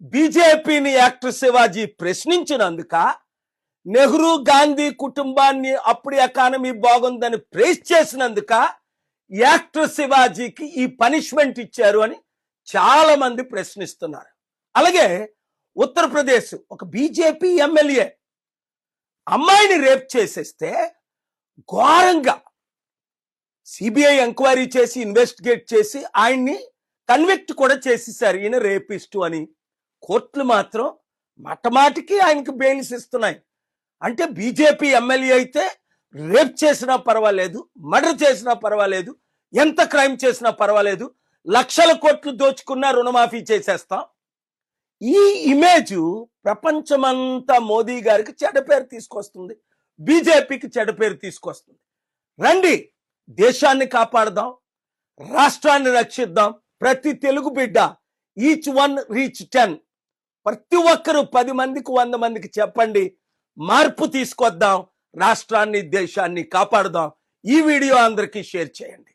బీజేపీని యాక్టర్ శివాజీ ప్రశ్నించినందుక నెహ్రూ గాంధీ కుటుంబాన్ని అప్పుడు ఎకానమీ బాగుందని ప్రేస్ చేసినందుక యాక్టర్ శివాజీకి ఈ పనిష్మెంట్ ఇచ్చారు అని చాలా మంది ప్రశ్నిస్తున్నారు. అలాగే ఉత్తరప్రదేశ్ ఒక బీజేపీ ఎమ్మెల్యే అమ్మాయిని రేప్ చేసేస్తే ఘోరంగా సిబిఐ ఎంక్వైరీ చేసి ఇన్వెస్టిగేట్ చేసి ఆయన్ని కన్విక్ట్ కూడా చేసేసారు. ఈయన రేపిస్టు అని కోర్టులు మాత్రం మటమాటికి ఆయనకు బెయిల్స్ ఇస్తున్నాయి. అంటే బీజేపీ ఎమ్మెల్యే అయితే రేప్ చేసినా పర్వాలేదు మర్డర్ చేసినా పర్వాలేదు ఎంత క్రైమ్ చేసినా పర్వాలేదు లక్షల కోట్లు దోచుకున్నా రుణమాఫీ చేసేస్తాం. ఈ ఇమేజ్ ప్రపంచమంతా మోదీ గారికి చెడ పేరు తీసుకొస్తుంది. బీజేపీకి చెడ పేరు తీసుకొస్తుంది. రండి దేశాన్ని కాపాడదాం రాష్ట్రాన్ని రక్షిద్దాం. ప్రతి తెలుగు బిడ్డ ఈచ్ వన్ రీచ్ టెన్ ప్రతి ఒక్కరూ పది మందికి వంద మందికి చెప్పండి. మార్పు తీసుకొద్దాం. రాష్ట్రాన్ని దేశాన్ని కాపాడుదాం. ఈ వీడియో అందరికీ షేర్ చేయండి.